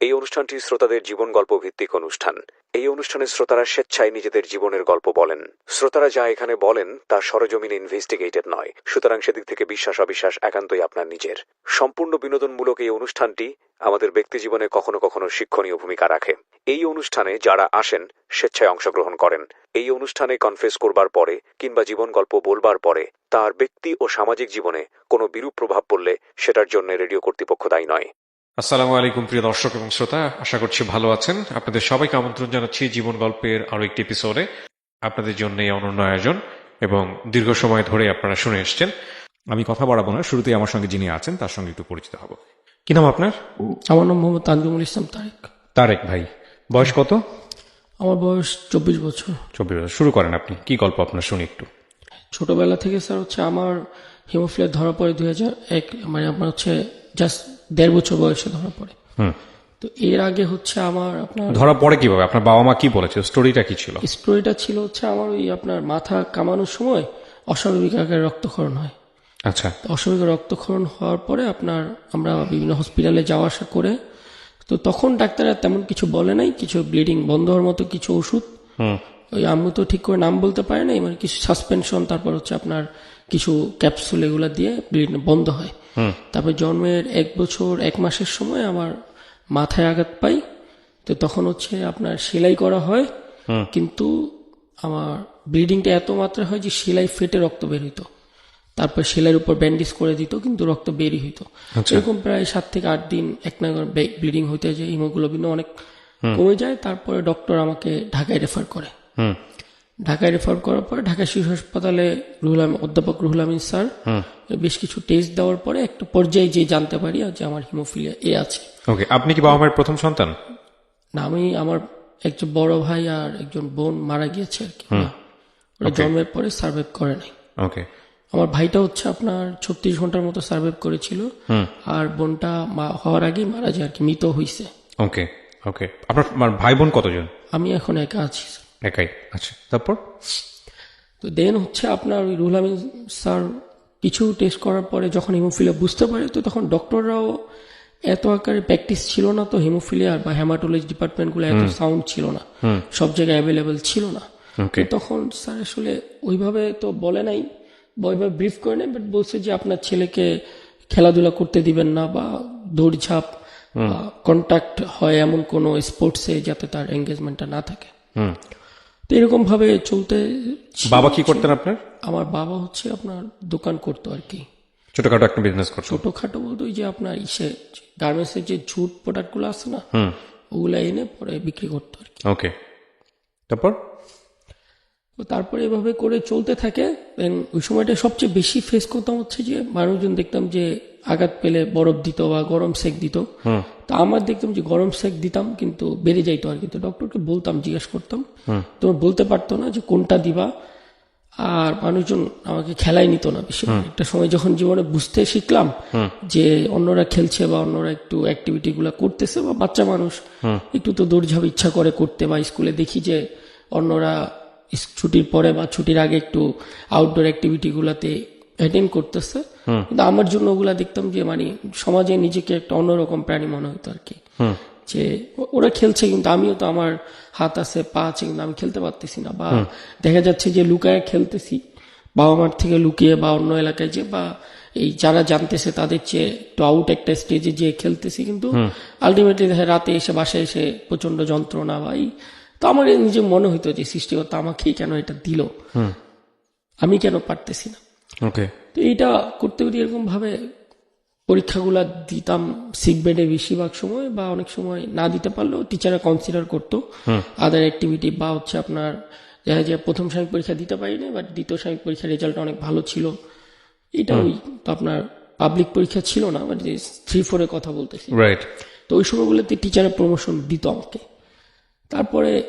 এই অনুষ্ঠানটি শ্রোতাদের জীবন গল্প ভিত্তিক অনুষ্ঠান। এই অনুষ্ঠানে শ্রোতারা স্বেচ্ছায় নিজেদের জীবনের গল্প বলেন। শ্রোতারা যা এখানে বলেন, তা সরজমিনে ইনভেস্টিগেটেড নয়। সুতরাং সেদিক থেকে বিশ্বাস অবিশ্বাস একান্তই আপনার নিজের। সম্পূর্ণ বিনোদনমূলক এই অনুষ্ঠানটি আমাদের ব্যক্তিজীবনে কখনো কখনো শিক্ষণীয় ভূমিকা রাখে। এই অনুষ্ঠানে যারা আসেন, স্বেচ্ছায় অংশগ্রহণ করেন। এই অনুষ্ঠানে কনফেস করবার পরে কিংবা জীবন গল্প বলবার পরে তার ব্যক্তি ও সামাজিক জীবনে কোনো বিরূপ প্রভাব পড়লে সেটার জন্য রেডিও কর্তৃপক্ষ দায়ী নয়। আসসালামু আলাইকুম প্রিয় দর্শক এবং শ্রোতা। আশা করছি ভালো আছেন। আপনাদের সবাইকে আমন্ত্রণ জানাচ্ছি জীবন গল্পের আরও একটি এপিসোডে আপনাদের জন্য এই অনন্য আয়োজন এবং দীর্ঘ সময় ধরে আপনারা শুনে এসছেন। আমি কথা বাড়াবো না শুরুতেই আমার সঙ্গে যিনি আছেন তার সঙ্গে একটু পরিচিত হব। কি নাম আপনার? আমার নাম মোহাম্মদ তানজুমুল ইসলাম তারেক। তারেক ভাই বয়স কত? আমার বয়স চব্বিশ বছর। চব্বিশ বছর। শুরু করেন আপনি। কি গল্প আপনার শুনি একটু। ছোটবেলা থেকে স্যার হচ্ছে আমার হিমোফিলিয়া ধরা পড়ে দুই হাজার এক মানে আমার হচ্ছে জাস্ট দেড় বছর বয়সে ধরা পড়ে। হুম। তো এর আগে হচ্ছে আমার আপনার ধরা পড়ে কীভাবে? আপনার বাবা মা কি বলেছে স্টোরিটা কি ছিল? স্টোরিটা ছিল হচ্ছে আমার ওই আপনার মাথা কামানোর সময় অস্বাভাবিক আকারে রক্তক্ষরণ হয়। আচ্ছা। অস্বাভাবিক রক্তক্ষরণ হওয়ার পরে আপনার আমরা বিভিন্ন হসপিটালে যাওয়া আসা করে তো তখন ডাক্তাররা তেমন কিছু বলে নাই কিছু ব্লিডিং বন্ধ হওয়ার মতো কিছু ওষুধ। ওই আম্মু তো ঠিক করে নাম বলতে পারে না মানে কিছু সাসপেনশন তারপর হচ্ছে আপনার কিছু ক্যাপসুল এগুলা দিয়ে ব্লিড বন্ধ হয়। তারপর জন্মের এক বছর এক মাসের সময় আমার মাথায় আঘাত পাই। তো তখন হচ্ছে আপনার সেলাই করা হয়। কিন্তু আমার ব্লিডিংটা এত মাত্রা হয় যে সেলাই ফেটে রক্ত বের হইতো। তারপর সেলাইয়ের উপর ব্যান্ডেজ করে দিত কিন্তু রক্ত বেরই হইতো। এরকম প্রায় সাত থেকে আট দিন এক নাগার ব্লিডিং হইতে যায় হিমোগ্লোবিন অনেক কমে যায়। তারপরে ডক্টর আমাকে ঢাকায় রেফার করে। ঢাকায় রেফার করার পরে ঢাকা শিশু হাসপাতালে রুহুল অধ্যাপক রুহুল আমিন স্যার বেশ কিছু টেস্ট দেওয়ার পরে একটা পর্যায়ে যে জানতে পারি যে আমার হিমোফিলিয়া এ আছে। ওকে আপনি কি বাবা মায়ের প্রথম সন্তান? না আমি আমার একজন বড় ভাই আর একজন বোন মারা গিয়েছে আর কি। ওরা জন্মের পরে সার্ভাইভ করে নাই। ওকে আমার ভাইটা হচ্ছে আপনার ছত্রিশ ঘণ্টার মতো সার্ভাইভ করেছিল। আর বোনটা মা- হওয়ার আগেই মারা যায় আর কি মৃত হইছে। ওকে ওকে আপনার ভাই বোন কতজন? আমি এখন একা আছি একাই আচ্ছা তারপর? তো দেন হচ্ছে আপনার ওই রুহুল আমিন স্যার কিছু টেস্ট করার পরে যখন হিমোফিলিয়া বুঝতে পারে তো তখন ডক্টররাও এত আকারে প্র্যাকটিস ছিল না তো হিমোফিলিয়া বা হেমাটোলজি ডিপার্টমেন্টগুলো এত সাউন্ড ছিল না। সব জায়গায় অ্যাভেলেবেল ছিল না। তখন স্যার আসলে ওইভাবে তো বলে নাই বা ওইভাবে ব্রিফ করে নেই বাট বলছে যে আপনার ছেলেকে খেলাধুলা করতে দিবেন না বা দৌড়ঝাঁপ কন্ট্যাক্ট হয় এমন কোনো স্পোর্টসে যাতে তার এঙ্গেজমেন্টটা না থাকে। হুম। তো এরকম ভাবে চলতে বাবা কি করতেন আপনার? আমার বাবা হচ্ছে আপনার দোকান করতো আর কি। ছোটখাটো একটা বিজনেস করতো। ছোটখাটো বলতো ওই যে আপনার ইসে গার্মেন্টস এর যে ঝুট প্রোডাক্টগুলো আছে না ওগুলো এনে পরে বিক্রি করতো আর কি। ওকে তারপর? তো তারপরে এভাবে করে চলতে থাকে। Then ওই সময়টা সবচেয়ে বেশি ফেস করতাম হচ্ছে যে মানুষজন দেখতাম যে আঘাত পেলে বরফ দিত বা গরম সেক দিত। তো আমার দেখতাম যে গরম সেক দিতাম কিন্তু বেড়ে যাইতো আর কিন্তু ডক্টরকে বলতাম জিজ্ঞেস করতাম। তোমার বলতে পারতো না যে কোনটা দিবা। আর মানুষজন আমাকে খেলাই নিত না বেশি। একটা সময় যখন জীবনে বুঝতে শিখলাম যে অন্যরা খেলছে বা অন্যরা একটু অ্যাক্টিভিটি গুলা করতেছে বা বাচ্চা মানুষ একটু তো দৌড়ঝাপ ইচ্ছা করে করতে বা স্কুলে দেখি যে অন্যরা ছুটির পরে বা ছুটির আগে একটু আউটডোর অ্যাক্টিভিটি গুলাতে অ্যাটেন্ড করতেছে। কিন্তু আমার জন্য ওগুলা দেখতাম যে মানে সমাজে নিজেকে একটা অন্যরকম প্রাণী মনে হতো আর কি। যে ওরা খেলছে কিন্তু আমিও তো আমার হাত আছে পা আছে কিন্তু আমি খেলতে পারতেছি না। বা দেখা যাচ্ছে যে লুকায় খেলতেছি। বাবা মার থেকে লুকিয়ে বা অন্য এলাকায় যে বা এই যারা জানতেছে তাদের চেয়ে একটু আউট একটা স্টেজে যেয়ে খেলতেছি। কিন্তু আলটিমেটলি দেখা রাতে এসে বাসায় এসে প্রচণ্ড যন্ত্রণা বা এই তো আমার নিজে মনে হইতো যে সৃষ্টিকর্তা আমাকেই কেন এটা দিল? আমি কেন পারতেছি না? ওকে। তো এইটা করতে করতে এরকম ভাবে পরীক্ষাগুলা দিতাম সিক বেডে বেশিরভাগ সময় বা অনেক সময় না দিতে পারলেও টিচাররা কনসিডার করতো। আদার অ্যাক্টিভিটি বা হচ্ছে আপনার দেখা যায় প্রথম সাময়িক পরীক্ষা দিতে পারিনি বাট দ্বিতীয় সাময়িক পরীক্ষার রেজাল্ট অনেক ভালো ছিল। এটা ওই তো আপনার পাবলিক পরীক্ষা ছিল না মানে থ্রি ফোরের কথা বলতেছি। রাইট তো ওই সময়গুলোতে টিচারের প্রমোশন দিত আমাকে। তারপরে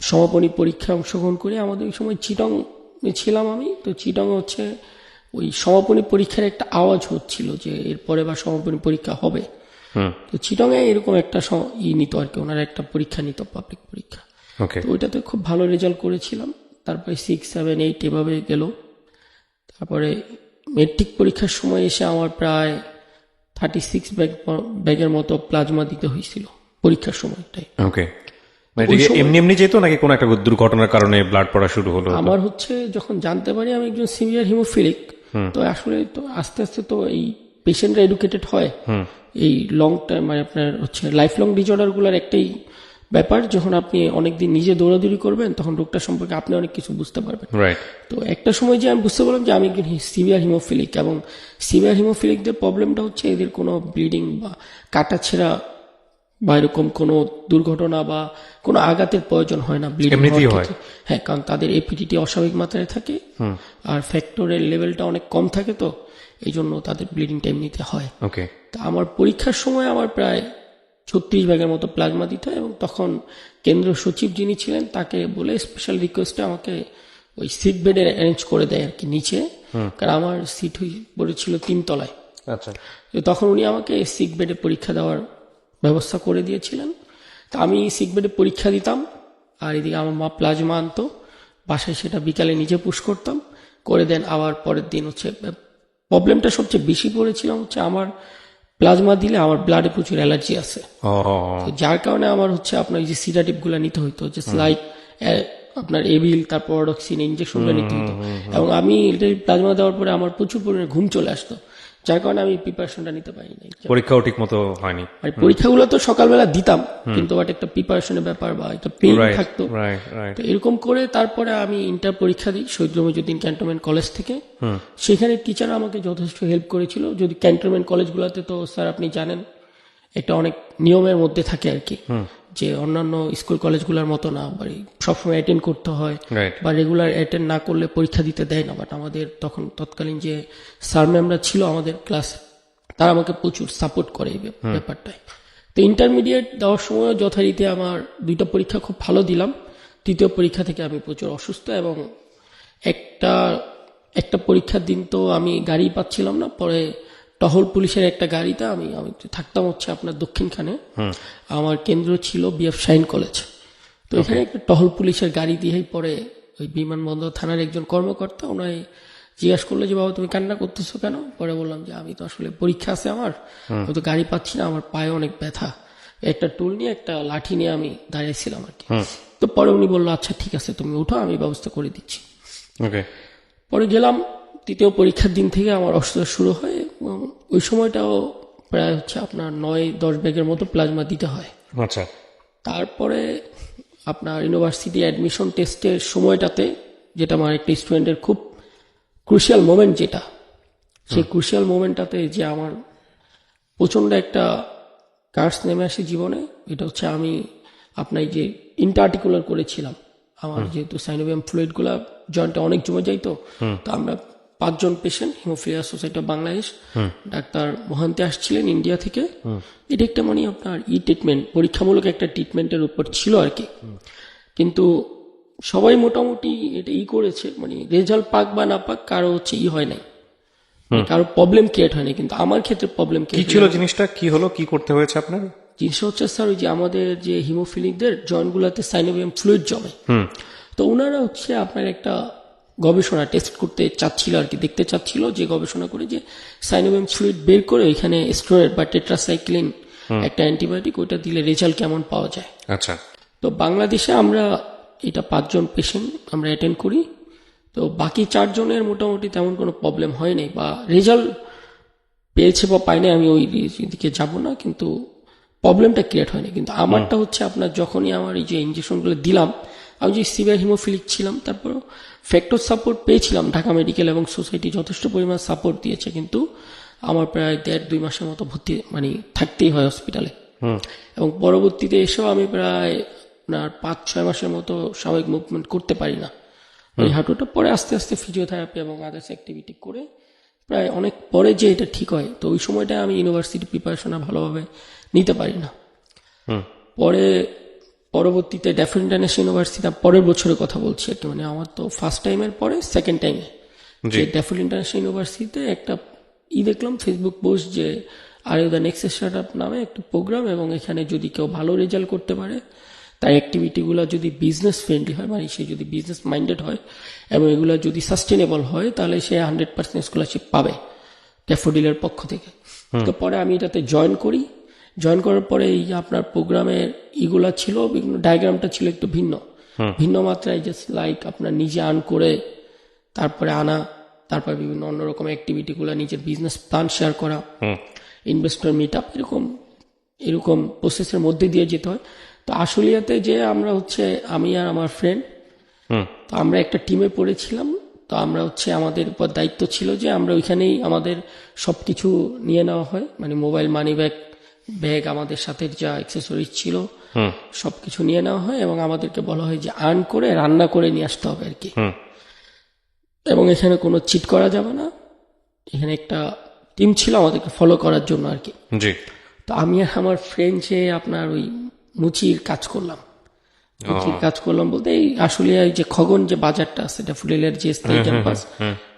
সমাপনী পরীক্ষায় অংশগ্রহণ করে আমাদের ওই সময় চিটং ছিলাম আমি। তো চিটং হচ্ছে ওই সমাপনী পরীক্ষার একটা আওয়াজ হচ্ছিল যে এরপরে বা সমাপনী পরীক্ষা হবে। তো চিটং এ এরকম একটা ই নিত আর কি ওনারা একটা পরীক্ষা নিত পাবলিক পরীক্ষা। ওকে। তো ওইটাতে খুব ভালো রেজাল্ট করেছিলাম। তারপরে সিক্স সেভেন এইট এভাবে গেল। তারপরে মেট্রিক পরীক্ষার সময় এসে আমার প্রায় থার্টি সিক্স ব্যাগ ব্যাগের মতো প্লাজমা দিতে হয়েছিল পরীক্ষার সময়টাই ওকে। এমনি এমনি যেত নাকি কোনো একটা দুর্ঘটনার কারণে ব্লাড পড়া শুরু হলো আমার হচ্ছে যখন জানতে পারি আমি একজন সিনিয়র হিমোফিলিক তো আসলে তো আস্তে আস্তে তো এই পেশেন্টরা এডুকেটেড হয়। এই লং টাইম মানে আপনার হচ্ছে লাইফ লং ডিজর্ডারগুলার একটাই ব্যাপার যখন আপনি অনেকদিন নিজে দৌড়াদৌড়ি করবেন তখন রোগটা সম্পর্কে আপনি অনেক কিছু বুঝতে পারবেন। তো একটা সময় যে আমি বুঝতে পারলাম যে আমি একজন সিভিয়ার হিমোফিলিক এবং সিভিয়ার হিমোফিলিকদের প্রবলেমটা হচ্ছে এদের কোনো ব্লিডিং বা কাটা ছেঁড়া বা এরকম কোনো দুর্ঘটনা বা কোনো আঘাতের প্রয়োজন হয় না ব্লিডিং হয়। হ্যাঁ কারণ তাদের এপিডিটি অস্বাভাবিক মাত্রায় থাকে আর ফ্যাক্টরের লেভেলটা অনেক কম থাকে তো এই জন্য তাদের ব্লিডিংটা এমনিতে হয়। ওকে তা আমার পরীক্ষার সময় আমার প্রায় ছত্রিশ ভাগের মতো প্লাজমা দিতে হয় এবং তখন কেন্দ্রীয় সচিব যিনি ছিলেন তাকে বলে স্পেশাল রিকোয়েস্টে আমাকে ওই সিট বেডের অ্যারেঞ্জ করে দেয় আর কি নিচে। কারণ আমার সিট পড়েছিল তিনতলায়। আচ্ছা। তো তখন উনি আমাকে সিক বেডে পরীক্ষা দেওয়ার ব্যবস্থা করে দিয়েছিলেন। তা আমি সিক বেডে পরীক্ষা দিতাম আর এদিকে আমার মা প্লাজমা আনতো বাসায় সেটা বিকালে নিজে পুশ করতাম করে দেন আবার পরের দিন হচ্ছে প্রবলেমটা সবচেয়ে বেশি পড়েছিলাম হচ্ছে আমার প্লাজমা দিলে আমার ব্লাডে প্রচুর অ্যালার্জি আছে। যার কারণে আমার হচ্ছে আপনার যে সিডাটিভগুলো নিতে হইতো যে লাইক আপনার এবিল তারপর অডক্সিন ইঞ্জেকশনগুলো নিতে হতো এবং আমি প্লাজমা দেওয়ার পরে আমার প্রচুর পরিমাণে ঘুম চলে আসতো। যার কারণে আমি প্রিপারেশনটা নিতে পারি নাই। পরীক্ষাও ঠিক মতো হয়নি। মানে পরীক্ষাগুলো তো সকালবেলা দিতাম কিন্তু বাট একটা প্রিপারেশনের ব্যাপার বা একটা পেন থাকতো। তো এরকম করে তারপরে আমি ইন্টার পরীক্ষা দিই শহীদ রমিজুদ্দিন ক্যান্টনমেন্ট কলেজ থেকে। সেখানে টিচার আমাকে যথেষ্ট হেল্প করেছিল। যদি ক্যান্টনমেন্ট কলেজগুলোতে তো স্যার আপনি জানেন এটা অনেক নিয়মের মধ্যে থাকে আর কি। যে অন্যান্য স্কুল কলেজগুলোর মতো না বা এই সবসময় অ্যাটেন্ড করতে হয় বা রেগুলার অ্যাটেন্ড না করলে পরীক্ষা দিতে দেয় না বাট আমাদের তখন তৎকালীন যে স্যার ম্যামরা ছিল আমাদের ক্লাস তারা আমাকে প্রচুর সাপোর্ট করে এই ব্যাপারটায়। তো ইন্টারমিডিয়েট দেওয়ার সময় যথারীতি আমার দুইটা পরীক্ষা খুব ভালো দিলাম। তৃতীয় পরীক্ষা থেকে আমি প্রচুর অসুস্থ এবং একটা একটা পরীক্ষার দিন তো আমি গাড়ি পাচ্ছিলাম না পরে টহল পুলিশের একটা গাড়িতে আমি আমি থাকতাম হচ্ছে আপনার দক্ষিণখানে। আমার কেন্দ্র ছিল বিএফ শাইন কলেজ। তো এখানে একটা টহল পুলিশের গাড়ি দিয়েই পরে ওই বিমানবন্দর থানার একজন কর্মকর্তা ওনায় জিজ্ঞাসা করল যে বাবা তুমি কান্না করতেছো কেন? পরে বললাম যে আমি তো আসলে পরীক্ষা আছে আমার। আমি তো গাড়ি পাচ্ছি না আমার পায়ে অনেক ব্যথা। একটা টুল নিয়ে একটা লাঠি নিয়ে আমি দাঁড়িয়েছিলাম আর কি। তো পরে উনি বলল আচ্ছা ঠিক আছে তুমি উঠো আমি ব্যবস্থা করে দিচ্ছি। পরে গেলাম তৃতীয় পরীক্ষার দিন থেকে আমার অসুস্থতা শুরু হয় এবং ওই সময়টাও প্রায় হচ্ছে আপনার নয় দশ ব্যাগের মতো প্লাজমা দিতে হয়। আচ্ছা। তারপরে আপনার ইউনিভার্সিটি অ্যাডমিশন টেস্টের সময়টাতে যেটা আমার একটা স্টুডেন্টের খুব ক্রুশিয়াল মোমেন্ট যেটা সেই ক্রুশিয়াল মোমেন্টটাতে যে আমার প্রচণ্ড একটা কার্স নেমে আসে জীবনে এটা হচ্ছে আমি আপনার যে ইন্টার্টিকুলার করেছিলাম। আমার যেহেতু সাইনোভিয়াম ফ্লুইডগুলা জয়েন্টে অনেক জমে তো তো আমরা পাঁচজন patient hemophilia society of Bangladesh doctor মহান্তে আসছিলেন ইন্ডিয়া থেকে। এটা একটা মানে আপনার ই ট্রিটমেন্ট পরীক্ষামূলক একটা ট্রিটমেন্টের উপর ছিল আর কি। কিন্তু সবাই মোটামুটি এটা ই করেছে মানে রেজাল্ট পাক বা না পাক কারও হচ্ছে ই হয় নাই। মানে কারও প্রবলেম ক্রিয়েট হয়নি কিন্তু আমার ক্ষেত্রে প্রবলেম কি ছিল জিনিসটা? কি হলো? কি করতে হয়েছে আপনার? জিনিসটা হচ্ছে স্যার ওই যে আমাদের যে হিমোফিলিকদের জয়েন্ট গুলাতে সাইনোভিয়াম ফ্লুইড জমে। তো ওনারা হচ্ছে আপনার একটা গবেষণা টেস্ট করতে চাচ্ছিল আর কি দেখতে চাচ্ছিল যে গবেষণা করে যে সাইনোভিয়াম ফ্লুইড বের করে ওইখানে স্টেরয়েড বা টেট্রাসাইক্লিন একটা অ্যান্টিবায়োটিক ওইটা দিলে রেজাল্ট কেমন পাওয়া যায়। আচ্ছা। তো বাংলাদেশে আমরা এটা পাঁচজন পেশেন্ট আমরা অ্যাটেন্ড করি। তো বাকি চারজনের মোটামুটি তেমন কোনো প্রবলেম হয়নি বা রেজাল্ট পেয়েছে বা পাইনি আমি ওই দিকে যাব না কিন্তু প্রবলেমটা ক্রিয়েট হয়নি কিন্তু আমারটা হচ্ছে আপনার যখনই আমার এই যে ইঞ্জেকশনগুলো দিলাম আমি যে সিভিয়ার হিমোফিলিক ছিলাম তারপর ফ্যাক্টর সাপোর্ট পেয়েছিলাম ঢাকা মেডিকেল এবং সোসাইটি যথেষ্ট পরিমাণ সাপোর্ট দিয়েছে কিন্তু আমার প্রায় দেড় দুই মাসের মতো ভর্তি মানে থাকতেই হয় হসপিটালে এবং পরবর্তীতে এসেও আমি প্রায় আপনার পাঁচ ছয় মাসের মতো স্বাভাবিক মুভমেন্ট করতে পারি না। ওই হাঁটুটা পরে আস্তে আস্তে ফিজিওথেরাপি এবং আদার্স অ্যাক্টিভিটি করে প্রায় অনেক পরে যে এটা ঠিক হয় তো ওই সময়টা আমি ইউনিভার্সিটি প্রিপারেশন ভালোভাবে নিতে পারি না। পরে পরবর্তীতে ইন্টারন্যাশনাল ইউনিভার্সিটি পরের বছরের কথা বলছি আর কি। মানে আমার তো ফার্স্ট টাইমের পরে সেকেন্ড টাইমে যে ড্যাফেল ইন্টারন্যাশনাল ইউনিভার্সিটিতে একটা ই দেখলাম ফেসবুক পোস্ট যে are you the next start up নামে একটা প্রোগ্রাম এবং এখানে যদি কেউ ভালো রেজাল্ট করতে পারে তার অ্যাক্টিভিটিগুলো যদি বিজনেস ফ্রেন্ডলি হয় মানে সে যদি বিজনেস মাইন্ডেড হয় এবং এগুলো যদি সাস্টেনেবল হয় তাহলে সে হান্ড্রেড পার্সেন্ট স্কলারশিপ পাবে। ড্যাফোডিলের পক্ষ থেকে। তো পরে আমি এটাতে জয়েন করি। জয়েন করার পরে এই আপনার প্রোগ্রামের ইগুলা ছিল বিভিন্ন ডায়াগ্রামটা ছিল একটু ভিন্ন। ভিন্ন মাত্রায় জাস্ট লাইক আপনার নিজে আর্ন করে তারপরে আনা তারপর বিভিন্ন অন্যরকম অ্যাক্টিভিটিগুলো নিজের বিজনেস প্ল্যান শেয়ার করা ইনভেস্টর মিট আপ এরকম এরকম প্রসেসের মধ্যে দিয়ে যেতে হয়। তো আশুলিয়াতে যে আমরা হচ্ছে আমি আর আমার ফ্রেন্ড তো আমরা একটা টিমে পড়েছিলাম। তো আমরা হচ্ছে আমাদের উপর দায়িত্ব ছিল যে আমরা ওইখানেই আমাদের সবকিছু নিয়ে নেওয়া হয়। মানে মোবাইল মানি ব্যাগ ব্যাগ আমাদের সাথে যা অ্যাক্সেসরিজ ছিল সবকিছু নিয়ে নেওয়া হয় এবং আমাদেরকে বলা হয় যে আর্ন করে রান্না করে নিয়ে আসতে হবে আর কি। এবং এখানে কোনো চিট করা যাবে না। এখানে একটা টিম ছিল আমাদেরকে ফলো করার জন্য আর কি। জি। তো আমি আর আমার ফ্রেন্ড যে আপনার ওই মুচির কাজ করলাম। মুচির কাজ করলাম বলতে এই আসলে এই যে খগন যে বাজারটা আছে ড্যাফোডিলের যে স্থায়ী ক্যাম্পাস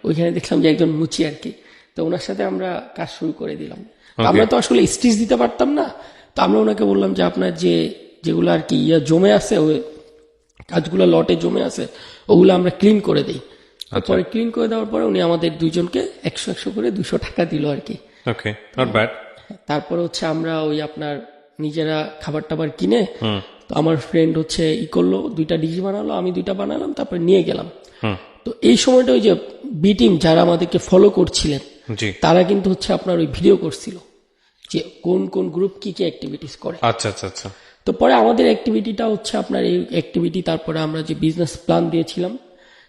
ওইখানে দেখলাম যে একজন মুচি আর কি। তো ওনার সাথে আমরা কাজ শুরু করে দিলাম। আমরা তো আসলে স্টিচ দিতে পারতাম না। তো আমরা ওনাকে বললাম যে আপনার যে যেগুলো আর কি ইয়া জমে আছে ওই কাজগুলো লটে জমে আছে ওগুলো আমরা ক্লিন করে দিই। পরে ক্লিন করে দেওয়ার পরে উনি আমাদের দুইজনকে একশো একশো করে দুশো টাকা দিল আর কি। ওকে নট ব্যাড তারপরে হচ্ছে আমরা ওই আপনার নিজেরা খাবার টাবার কিনে তো আমার ফ্রেন্ড হচ্ছে ই করল দুইটা ডিশ বানালো আমি দুইটা বানালাম তারপরে নিয়ে গেলাম। তো এই সময়টা ওই যে বিটিং যারা আমাদেরকে ফলো করছিলেন তারা কিন্তু হচ্ছে আপনার ওই ভিডিও করছিল যে কোন কোন গ্রুপ কি কি অ্যাক্টিভিটিস করে। আচ্ছা আচ্ছা আচ্ছা। তো পরে আমাদের অ্যাক্টিভিটিটা হচ্ছে আপনার এই অ্যাক্টিভিটি তারপরে আমরা যে বিজনেস প্ল্যান দিয়েছিলাম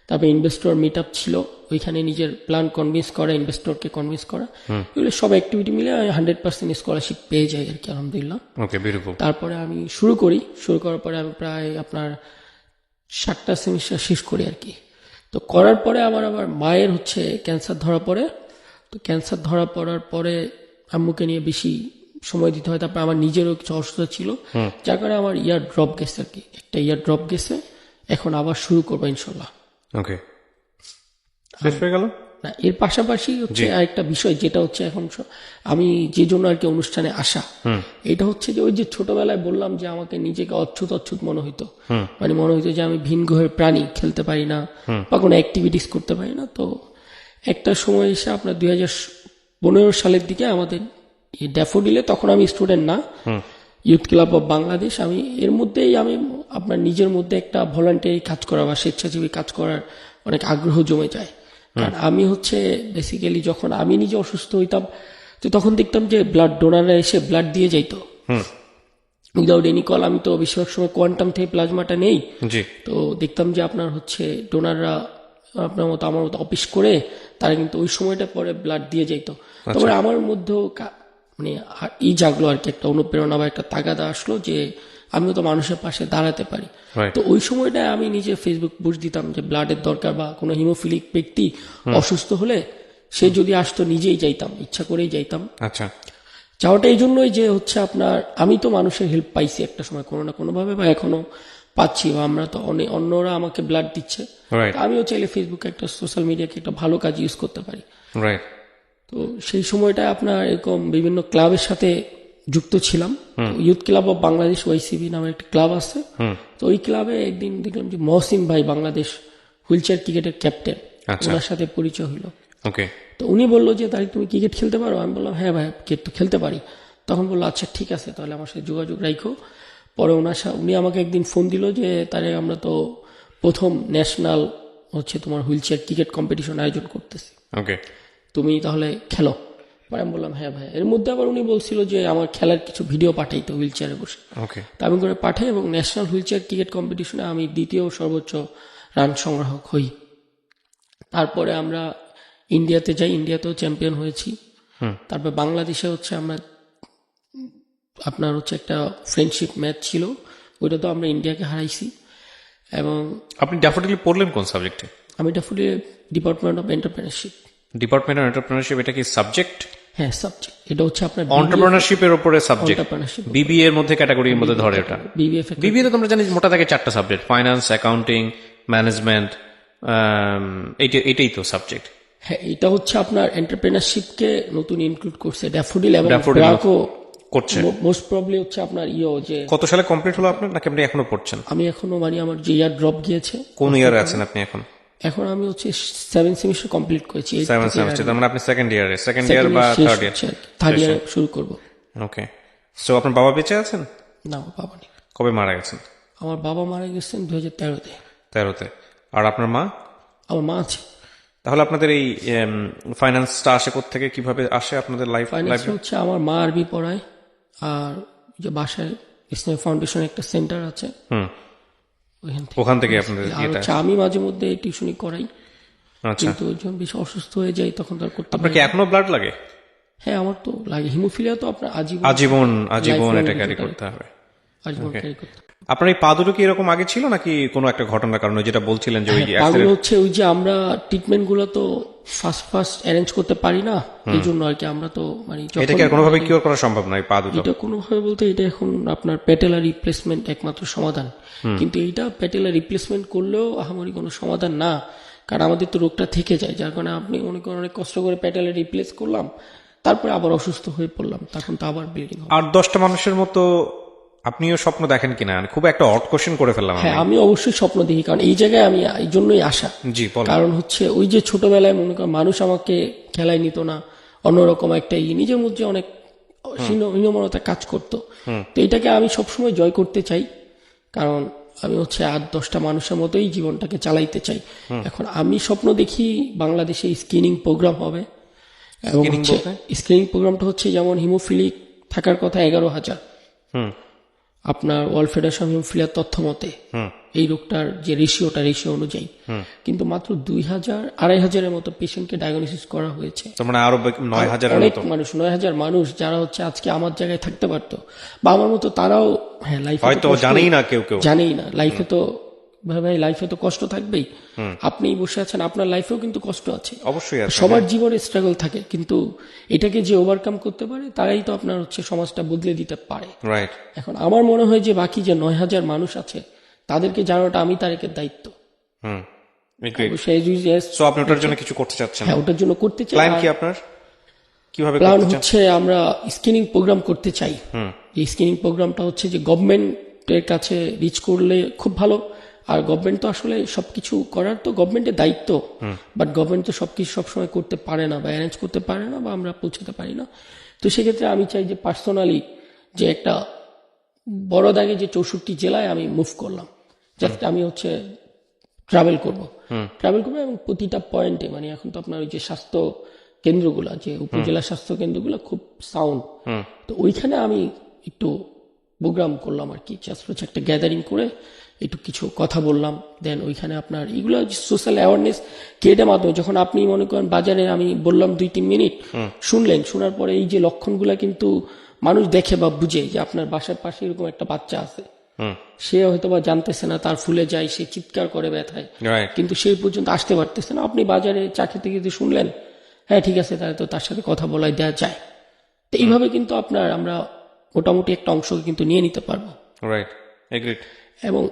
তারপরে ইনভেস্টর মিট আপ ছিল ওইখানে নিজের প্ল্যান কনভিন্স করা ইনভেস্টরকে কনভিন্স করা এগুলো সব অ্যাক্টিভিটি মিলে হান্ড্রেড পার্সেন্ট স্কলারশিপ পেয়ে যাই আর কি আলহামদুলিল্লাহ। ওকে বিউটিফুল তারপরে আমি শুরু করি শুরু করার পরে আমি প্রায় আপনার সাতটা সেমিস্টার শেষ করি আর কি। তো করার পরে আমার আবার মায়ের হচ্ছে ক্যান্সার ধরা পড়ে তো ক্যান্সার ধরা পড়ার পরে আম্মুকে নিয়ে বেশি সময় দিতে হয়। তারপর আমার নিজেরও কিছু অসুস্থতা ছিল। যার কারণে আমার ইয়ার ড্রপ গেছে আর কি। একটা ইয়ার ড্রপ গেছে। এখন আবার শুরু করব ইনশাল্লাহ। ওকে শেষ হয়ে গেল? না এর পাশাপাশি হচ্ছে আরেকটা বিষয় যেটা হচ্ছে এখন আমি যে জন্য আর কি অনুষ্ঠানে আসা এটা হচ্ছে যে ওই যে ছোটবেলায় বললাম যে আমাকে নিজেকে অচ্ছুত অচ্ছুত মনে হইতো। মানে মনে হইতো যে আমি ভিন গ্রহের প্রাণী খেলতে পারি না বা কোনো অ্যাক্টিভিটিস করতে পারি না। তো একটা সময় এসে আপনার দুই হাজার পনেরো সালের দিকে আমাদের ড্যাফোডিলে তখন আমি স্টুডেন্ট না ইউথ ক্লাব অফ বাংলাদেশ আমি এর মধ্যেই আমি আপনার নিজের মধ্যে একটা ভলান্টিয়ারি কাজ করা বা স্বেচ্ছাসেবী কাজ করার অনেক আগ্রহ জমে যায়। কারণ আমি হচ্ছে বেসিক্যালি যখন আমি নিজে অসুস্থ হইতাম তো তখন দেখতাম যে ব্লাড ডোনাররা এসে ব্লাড দিয়ে যাইতো। উইদাউট এনি কল আমি তো বেশিরভাগ সময় কোয়ান্টাম থেকে প্লাজমাটা নেই। তো দেখতাম যে আপনার হচ্ছে ডোনাররা আপনার মতো আমার মতো অফিস করে তারা কিন্তু ওই সময়টা পরে ব্লাড দিয়ে যাইতো। তারপরে আমার মধ্যেও মানে ই জাগলো আর কি একটা অনুপ্রেরণা বা একটা তাগাদা আসলো যে আমিও তো মানুষের পাশে দাঁড়াতে পারি। তো ওই সময়টায় আমি নিজে ফেসবুক পোস্ট দিতাম যে ব্লাডের দরকার বা কোনো হিমোফিলিক ব্যক্তি অসুস্থ হলে সে যদি আসতো নিজেই যাইতাম ইচ্ছা করেই যাইতাম। আচ্ছা। যাওয়াটা এই জন্যই যে হচ্ছে আপনার আমি তো মানুষের হেল্প পাইছি একটা সময় কোনো না কোনোভাবে বা এখনও। পাচ্ছি আমরা তো অনেক অন্যরা আমাকে ব্লাড দিচ্ছে। আমিও চাইলে ফেসবুকে একটা সোশ্যাল মিডিয়াকে একটা ভালো কাজ ইউজ করতে পারি। তো সেই সময়টা আপনার এরকম বিভিন্ন ক্লাবের সাথে যুক্ত ছিলাম। Youth club of Bangladesh YCB নামের একটা ক্লাব আছে। তো ওই ক্লাবে একদিন দেখলাম যে মহসিন ভাই বাংলাদেশ হুইল চেয়ার ক্রিকেটের ক্যাপ্টেন। আচ্ছা। ওনার সাথে পরিচয় হলো ওকে তো উনি বলল যে তাই তুমি ক্রিকেট খেলতে পারো? আমি বললাম হ্যাঁ ভাই ক্রিকেট তো খেলতে পারি। তখন বলল আচ্ছা ঠিক আছে তাহলে আমার সাথে যোগাযোগ রাখো পরে ওনার উনি আমাকে একদিন ফোন দিল যে তারে আমরা তো প্রথম ন্যাশনাল হচ্ছে তোমার হুইল চেয়ার ক্রিকেট কম্পিটিশন আয়োজন করতেছি। ওকে তুমি তাহলে খেলো। পরে আমি বললাম হ্যাঁ ভাই এর মধ্যে আবার উনি বলছিল যে আমার খেলার কিছু ভিডিও পাঠাইতো হুইল চেয়ারে বসে। ওকে তা আমি করে পাঠাই এবং ন্যাশনাল হুইল চেয়ার ক্রিকেট কম্পিটিশনে আমি দ্বিতীয় সর্বোচ্চ রান সংগ্রাহক হই। তারপরে আমরা ইন্ডিয়াতে যাই ইন্ডিয়াতেও চ্যাম্পিয়ন হয়েছি। তারপর বাংলাদেশে হচ্ছে আমরা আপনার হচ্ছে একটা ফ্রেন্ডশিপ ম্যাচ ছিল ওইটা তো আমরা ইন্ডিয়াকে হারাইছি। এবং আপনি ড্যাফোডিলি পড়লেন কোন সাবজেক্টে আমি এটা ফুলে department of entrepreneurship department of entrepreneurship এটা কি সাবজেক্ট হ্যাঁ সাবজেক্ট এটা হচ্ছে আপনার অন্টারপ্রেনারশিপের উপরে সাবজেক্ট বিবিএ এর মধ্যে ক্যাটাগরির মধ্যে ধরে ওটা। বিবিএফ বিবিএ তো তোমরা জানিস মোটা থাকে চারটা সাবজেক্ট ফাইন্যান্স অ্যাকাউন্টিং ম্যানেজমেন্ট এইটা এটাই তো সাবজেক্ট হ্যাঁ এটা হচ্ছে আপনার এন্টারপ্রেনারশিপকে নতুন ইনক্লুড করছে। ড্যাফোডিল এবং ড্যাফোডিল ব্রাকো করছে মোস্ট প্রবলি হচ্ছে আপনার ইও যে কত সালে কমপ্লিট হলো আপনার নাকি আপনি এখনও পড়ছেন? আমি এখনও মানে আমার যে ইয়ার ড্রপ গিয়েছে কোন ইয়ারে আছেন আপনি এখন? এখন আমি হচ্ছে সেভেন সেমিস্টার কমপ্লিট করেছি সেভেন সেমিস্টার তার মানে আপনি সেকেন্ড ইয়ারে সেকেন্ড ইয়ার বা থার্ড ইয়ার থার্ড ইয়ার শুরু করব। ওকে সো আপনার বাবা বেঁচে আছেন? না বাবা নেই। কবে মারা গেছেন? আমার বাবা মারা গেছেন দু হাজার তেরোতে। তেরোতে। আর আপনার মা? আমার মা আছে। তাহলে আপনাদের এই ফাইন্যান্সটা আসে থেকে কীভাবে আসে আপনাদের লাইফ ফাইন্যান্স হচ্ছে আমার মা আরবি পড়ায়। আর যে বাসায় ইসলাম ফাউন্ডেশন একটা সেন্টার আছে। ওখান থেকে আপনাদের আমি মাঝে মধ্যে টিউশনি করাই। আচ্ছা। কিন্তু যখন বেশি অসুস্থ হয়ে যাই তখন তার করতে আপনার কি। এখনও ব্লাড লাগে? হ্যাঁ আমার তো লাগে। হিমোফিলিয়া তো আপনার আজীবন আজীবন আজীবন এটা ক্যারি করতে হবে। আজীবন ক্যারি করতে। আপনার এই পা দুটো কি এরকম আগে ছিল নাকি কোনো একটা ঘটনার কারণে? যেটা বলছিলেন যে ওই হচ্ছে ওই যে আমরা ট্রিটমেন্টগুলো তো ফার্স্ট ফার্স্ট অ্যারেঞ্জ করতে পারি না এই জন্য আর কি আমরা তো মানে যখন- এটা কি আর কোনোভাবে কিওর করা সম্ভব নয় পা দুটো। এটা কোনোভাবে বলতে এটা এখন আপনার প্যাটেলা রিপ্লেসমেন্ট একমাত্র সমাধান। কিন্তু এইটা প্যাটেলা রিপ্লেসমেন্ট করলেও আহামরি কোনো সমাধান না কারণ আমাদের তো রোগটা থেকে যায় যার কারণে আপনি মনে করেন অনেক কষ্ট করে প্যাটেলা রিপ্লেস করলাম তারপরে আবার অসুস্থ হয়ে পড়লাম তখন তো আবার ব্লিডিং আর দশটা মানুষের মতো আপনিও স্বপ্ন দেখেন কিনা? খুব একটা অট কোশ্চেন করে ফেললাম হ্যাঁ আমি। অবশ্যই স্বপ্ন দেখি কারণ এই জায়গায় আমি এই জন্যই আসা। জি কারণ হচ্ছে ওই যে ছোটবেলায় মনে করেন মানুষ আমাকে খেলায় নিত না অন্যরকম একটা ই নিজের মধ্যে অনেক হীন- হীনমনতা কাজ করতো। তো এটাকে আমি সবসময় জয় করতে চাই কারণ আমি হচ্ছে আট দশটা মানুষের মতোই জীবনটাকে চালাইতে চাই। এখন আমি স্বপ্ন দেখি বাংলাদেশে স্ক্রিনিং প্রোগ্রাম হবে। এবং স্ক্রিনিং প্রোগ্রামটা হচ্ছে যেমন হিমোফিলিক থাকার কথা এগারো হাজার। হুম। আপনার ওয়ার্ল্ড ফেডারেশন হিমোফিলিয়ার তথ্য মতে এই রোগটার যে রেশিওটা রেশিও অনুযায়ী কিন্তু মাত্র দুই হাজার আড়াই হাজারের মতো পেশেন্টকে ডায়াগনোসিস করা হয়েছে। মানে আরও নয় হাজার অনেক মানুষ নয় হাজার মানুষ যারা হচ্ছে আজকে আমার জায়গায় থাকতে পারতো। বা আমার মতো তারাও হ্যাঁ লাইফ হয়তো জানেই না কেউ কেউ। জানেই না। লাইফে তো ভাই ভাই লাইফে তো কষ্ট থাকবেই। আপনি বসে আছেন আপনার লাইফেও কিন্তু কষ্ট আছে। অবশ্যই সবার জীবনে স্ট্রাগল থাকে কিন্তু এটাকে যে ওভারকাম করতে পারে তারাই তো আপনার হচ্ছে সমাজটা বদলে দিতে পারে। রাইট এখন আমার মনে হয় যে বাকি যে নয় হাজার মানুষ আছে তাদেরকে জানাটা আমি তারেকের দায়িত্ব। হুম। আপনি ওটার জন্য কিছু করতে চাচ্ছেন? হ্যাঁ ওটার জন্য করতে চাই প্ল্যান কি আপনার? কীভাবে প্ল্যান হচ্ছে আমরা স্ক্রিনিং প্রোগ্রাম করতে চাই। এই স্ক্রিনিং প্রোগ্রামটা হচ্ছে যে গভর্নমেন্টের কাছে রিচ করলে খুব ভালো। আর গভর্নমেন্ট তো আসলে সবকিছু করার তো গভর্নমেন্টের দায়িত্ব। বাট গভর্নমেন্ট তো সবকিছু সবসময় করতে পারে না বা অ্যারেঞ্জ করতে পারে না বা আমরা পৌঁছাতে পারি না। তো সেক্ষেত্রে আমি চাই যে পার্সোনালি যে একটা বড় দাগে যে চৌষট্টি জেলায় আমি মুভ করলাম। যাতে আমি হচ্ছে ট্রাভেল করব। ট্রাভেল করব এবং প্রতিটা পয়েন্টে মানে এখন তো আপনার ওই যে স্বাস্থ্য কেন্দ্রগুলা যে উপজেলা স্বাস্থ্য কেন্দ্রগুলো খুব সাউন্ড তো ওইখানে আমি একটু প্রোগ্রাম করলাম আর কি। জাস্ট হচ্ছে একটা গ্যাদারিং করে একটু কিছু কথা বললাম দেন ওইখানে আপনার এগুলো সোশ্যাল অ্যাওয়ারনেস ক্রিয়েটের মাধ্যমে যখন আপনি মনে করেন বাজারে আমি বললাম দুই তিন মিনিট শুনলেন শোনার পরে এই যে লক্ষণগুলা কিন্তু মানুষ দেখে বা বুঝে যে আপনার বাসার পাশে এরকম একটা বাচ্চা আছে। সে হয়তো বা জানতেছে না তার ফুলে যায় সে চিৎকার করে ব্যথায়। কিন্তু সেই পর্যন্ত আসতে পারতেছে না। আপনি বাজারে চা খেতে খেতে শুনলেন হ্যাঁ ঠিক আছে তাহলে তো তার সাথে কথা বলাই দেওয়া যায়। তো এইভাবে কিন্তু আপনার আমরা মোটামুটি একটা অংশ কিন্তু নিয়ে নিতে পারব। রাইট এগ্রিড এবং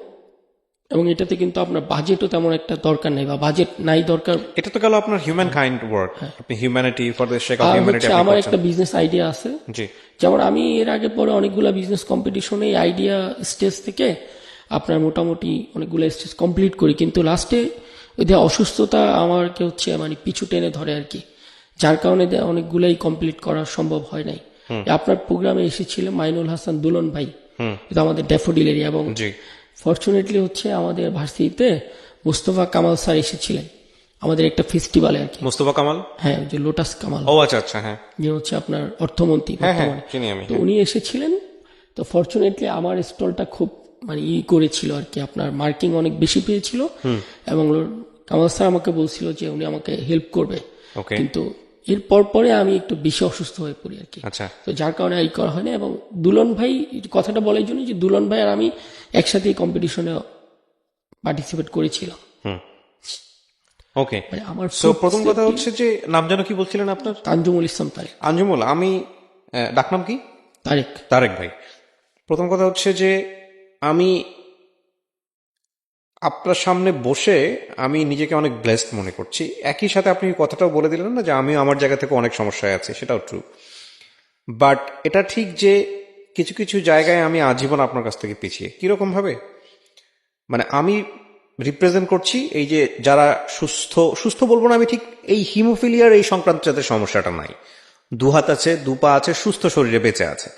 এবং এটাতে কিন্তু আপনার বাজেটও তেমন একটা দরকার নেই বা বাজেট নাই দরকার। এটা তো গেল আপনার হিউম্যান কাইন্ড ওয়ার্ক আপনি humanity for the sake of humanity আমার একটা বিজনেস আইডিয়া আছে। জি। যেমন আমি এর আগে পরে অনেকগুলো বিজনেস কম্পিটিশনে আইডিয়া স্টেজ থেকে আপনার মোটামুটি অনেকগুলো স্টেজ কমপ্লিট করি। কিন্তু লাস্টে ওই যে অসুস্থতা আমাকে হচ্ছে মানে পিছু টেনে ধরে আর কি। যার কারণে অনেকগুলাই কমপ্লিট করা সম্ভব হয় নাই। আপনার প্রোগ্রামে এসেছিল মাইনুল হাসান দুলন ভাই। এটা আমাদের ড্যাফোডিল এরিয়া এবং ফর্চুনেটলি হচ্ছে আমাদের ভার্সিটিতে মুস্তফা কামাল স্যার এসেছিলেন। আমাদের একটা ফেস্টিভ্যালে আর কি। মুস্তফা কামাল? হ্যাঁ যে লোটাস কামাল। ও আচ্ছা আচ্ছা হ্যাঁ। যে হচ্ছে আপনার অর্থমন্ত্রী হ্যাঁ হ্যাঁ আমি তো উনি এসেছিলেন। তো ফর্চুনেটলি আমার স্টলটা খুব মানে ই করেছিল আর কি। আপনার মার্কিং অনেক বেশি পেয়েছিল। এবং কামাল স্যার আমাকে বলছিল যে উনি আমাকে হেল্প করবে। ওকে কিন্তু এরপর পরে আমি একটু বেশি অসুস্থ হয়ে পড়ি আর কি। আচ্ছা। তো যার কারণে এই করা হয় না এবং দুলন ভাই কথাটা বলার জন্য যে দুলন ভাই আর আমি একসাথে কম্পিটিশনে পার্টিসিপেট করেছিলাম। ওকে মানে আমার সো প্রথম কথা হচ্ছে যে নাম যেন কি বলছিলেন আপনার? তানজুমুল ইসলাম তারেক। আঞ্জুমুল আমি ডাকনাম কি? তারেক। তারেক ভাই। প্রথম কথা হচ্ছে যে আমি আপনার সামনে বসে আমি নিজেকে অনেক ব্লেসড মনে করছি। একই সাথে আপনি কথাটাও বলে দিলেন না যে আমি আমার জায়গা থেকে অনেক সমস্যায় আছি, সেটাও ট্রু বাট এটা ঠিক যে কিছু কিছু জায়গায় আমি আজীবন আপনার কাছ থেকে পিছিয়ে। কীরকম ভাবে? মানে আমি রিপ্রেজেন্ট করছি এই যে যারা সুস্থ সুস্থ বলব না আমি ঠিক এই হিমোফিলিয়ার এই সংক্রান্ত যাতে সমস্যাটা নাই। দু হাত আছে, দু পা আছে, সুস্থ শরীরে বেঁচে আছে।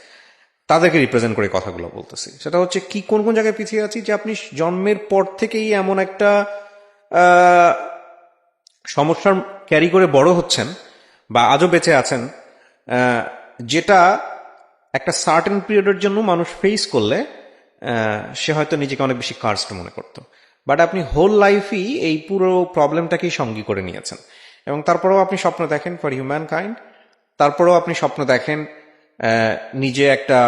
তাদেরকে রিপ্রেজেন্ট করে কথাগুলো বলতেছি। সেটা হচ্ছে, কি কোন কোন জায়গায় পিছিয়ে আছি? যে আপনি জন্মের পর থেকেই এমন একটা সমস্যার ক্যারি করে বড় হচ্ছেন বা আজও বেঁচে আছেন যেটা একটা সার্টেন পিরিয়ডের জন্য মানুষ ফেস করলে সে হয়তো নিজেকে অনেক বেশি কার্সড মনে করতো। বাট আপনি হোল লাইফই এই পুরো প্রবলেমটাকেই সঙ্গী করে নিয়েছেন। এবং তারপরেও আপনি স্বপ্ন দেখেন ফর হিউম্যান কাইন্ড তারপরেও আপনি স্বপ্ন দেখেন নিজে একটা,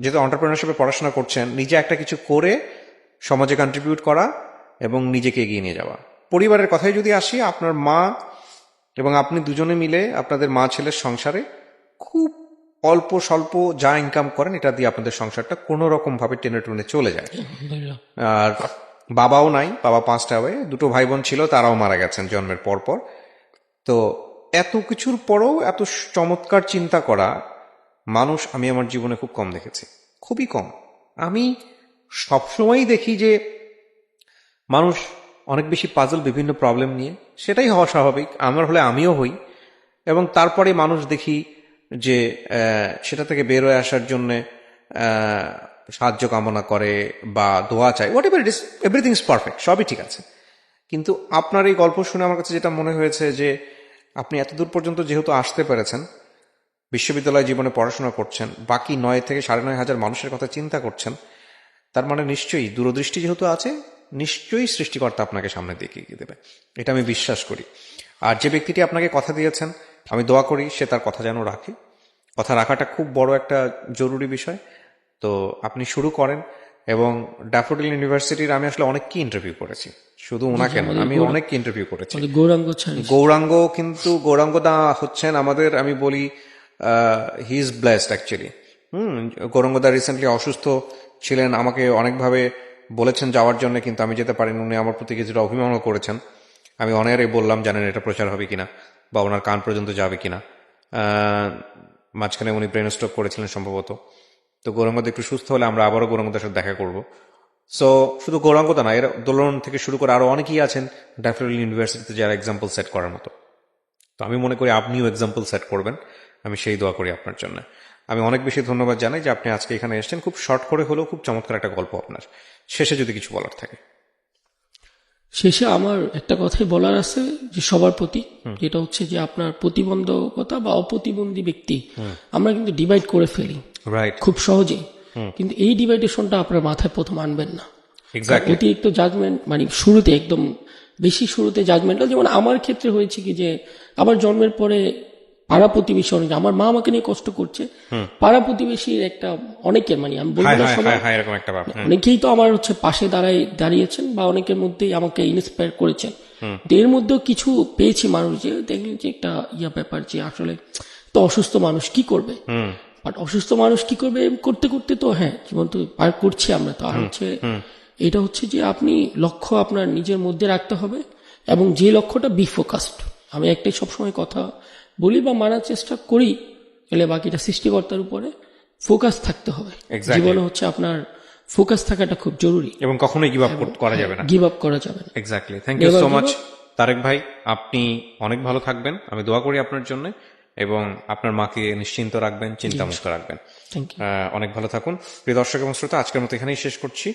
যেহেতু অন্টারপ্রেনারশিপে পড়াশোনা করছেন, নিজে একটা কিছু করে সমাজে কন্ট্রিবিউট করা এবং নিজেকে এগিয়ে নিয়ে যাওয়া। পরিবারের কথাই যদি আসি, আপনার মা এবং আপনি দুজনে মিলে আপনাদের মা ছেলের সংসারে খুব অল্প স্বল্প যা ইনকাম করেন, এটা দিয়ে আপনাদের সংসারটা কোনো রকম ভাবে টেনে টুনে চলে যায়। আর বাবাও নাই, বাবা পাঁচটা হয়ে দুটো ভাই বোন ছিল, তারাও মারা গেছেন জন্মের পর পর তো এত কিছুর পরেও এত চমৎকার চিন্তা করা মানুষ আমি আমার জীবনে খুব কম দেখেছি। খুবই কম। আমি সবসময়ই দেখি যে মানুষ অনেক বেশি পাজল বিভিন্ন প্রবলেম নিয়ে, সেটাই হওয়া স্বাভাবিক। আমার হলে আমিও হই। এবং তারপরে মানুষ দেখি যে সেটা থেকে বের হয়ে আসার জন্য সাহায্য কামনা করে বা দোয়া চায়। Whatever it is everything is perfect সবই ঠিক আছে। কিন্তু আপনার এই গল্প শুনে আমার কাছে যেটা মনে হয়েছে যে, আপনি এতদূর পর্যন্ত যেহেতু আসতে পেরেছেন বিশ্ববিদ্যালয় জীবনে পড়াশোনা করছেন বাকি নয় থেকে সাড়ে নয় হাজার মানুষের কথা চিন্তা করছেন তার মানে নিশ্চয়ই দূরদৃষ্টি যেহেতু আছে নিশ্চয়ই সৃষ্টিকর্তা আপনাকে সামনে দিয়ে এগিয়ে দেবে। এটা আমি বিশ্বাস করি। আর যে ব্যক্তিটি আপনাকে কথা দিয়েছেন আমি দোয়া করি সে তার কথা যেন রাখে। কথা রাখাটা খুব বড় একটা জরুরি বিষয়। তো আপনি শুরু করেন এবং ড্যাফোডিল ইউনিভার্সিটির আমি আসলে অনেককে ইন্টারভিউ করেছি। শুধু ওনাকে না, আমি অনেককে ইন্টারভিউ করেছি। গৌরাঙ্গ গৌরাঙ্গ কিন্তু গৌরাঙ্গ দা হচ্ছেন আমাদের আমি বলি he is blessed actually hmm Gouranga the recently অসুস্থ ছিলেন। আমাকে অনেকভাবে বলেছেন যাওয়ার জন্য, কিন্তু আমি যেতে পারিনি। উনি আমার প্রতি কিছুটা অভিমানও করেছেন। আমি অনেয়ারে বললাম, জানেন এটা প্রচার হবে কিনা বা ওনার কান পর্যন্ত যাবে কিনা? মাঝখানে উনি ব্রেন স্ট্রোক করেছিলেন সম্ভবত। তো গৌরাঙ্গদা একটু সুস্থ হলে আমরা আবারও গৌরাঙ্গদার সাথে দেখা করব। সো শুধু গৌরাঙ্গদা না, এর দোলন থেকে শুরু করে আরও অনেকেই আছেন ড্যাফোডিল ইউনিভার্সিটিতে যারা এক্সাম্পল সেট করার মতো। তো আমি মনে করি আপনিও এক্সাম্পল সেট করবেন। আমি সেই দোয়া করি আপনার জন্য। আমি অনেক বেশি ধন্যবাদ জানাই যে আপনি আজকে এখানে এসেছেন। খুব শর্ট করে হলেও খুব চমৎকার একটা গল্প আপনার। শেষে যদি কিছু বলার থাকে। শেষে আমার একটা কথাই বলার আছে যে সবার প্রতি। যেটা হচ্ছে যে আপনার প্রতিবন্ধকতা বা অপ্রতিবন্ধী ব্যক্তি আমরা কিন্তু ডিভাইড করে ফেলি। রাইট খুব সহজেই কিন্তু এই ডিভাইডেশনটা আপনার মাথায় প্রথম আনবেন না। অতিরিক্ত জাজমেন্ট মানে শুরুতে একদম বেশি শুরুতে জাজমেন্টাল যেমন আমার ক্ষেত্রে হয়েছে কি যে আমার জন্মের পরে পাড়া প্রতিবেশী অনেক। আমার মা আমাকে নিয়ে কষ্ট করছে। পাড়া প্রতিবেশীর একটা অনেকের মানে আমি বলব না সবাই হুম, অনেকেই তো আমার হচ্ছে পাশে দাঁড়াই দাঁড়িয়েছেন বা অনেকের মধ্যেই আমাকে ইন্সপায়ার করেছেন। এর মধ্যেও কিছু পেয়েছি মানুষ যে দেখলেন যে একটা ইয়া ব্যাপার যে আসলে তো অসুস্থ মানুষ কি করবে? বাট অসুস্থ মানুষ কি করবে করতে করতে তো হ্যাঁ জীবন তো পার করছি আমরা তো। আর হচ্ছে এটা হচ্ছে যে আপনি লক্ষ্য আপনার নিজের মধ্যে রাখতে হবে এবং যে লক্ষ্যটা বি ফোকাসড আমি একটাই সবসময় কথা বলি বা মানার চেষ্টা করি এলে বাকিটা সৃষ্টিকর্তার উপরে ফোকাস থাকতে হবে। জীবনে হচ্ছে আপনার ফোকাস থাকাটা খুব জরুরি। এবং কখনোই গিভ আপ করা যাবে না। গিভ আপ করা যাবে না। Exactly thank you so much Tarek ভাই আপনি অনেক ভালো থাকবেন। আমি দোয়া করি আপনার জন্য এবং আপনার মাকে নিশ্চিন্ত রাখবেন চিন্তা চিন্তামুক্ত রাখবেন। অনেক ভালো থাকুন। প্রিয় দর্শক এবং শ্রোতা আজকের মতো এখানেই শেষ করছি।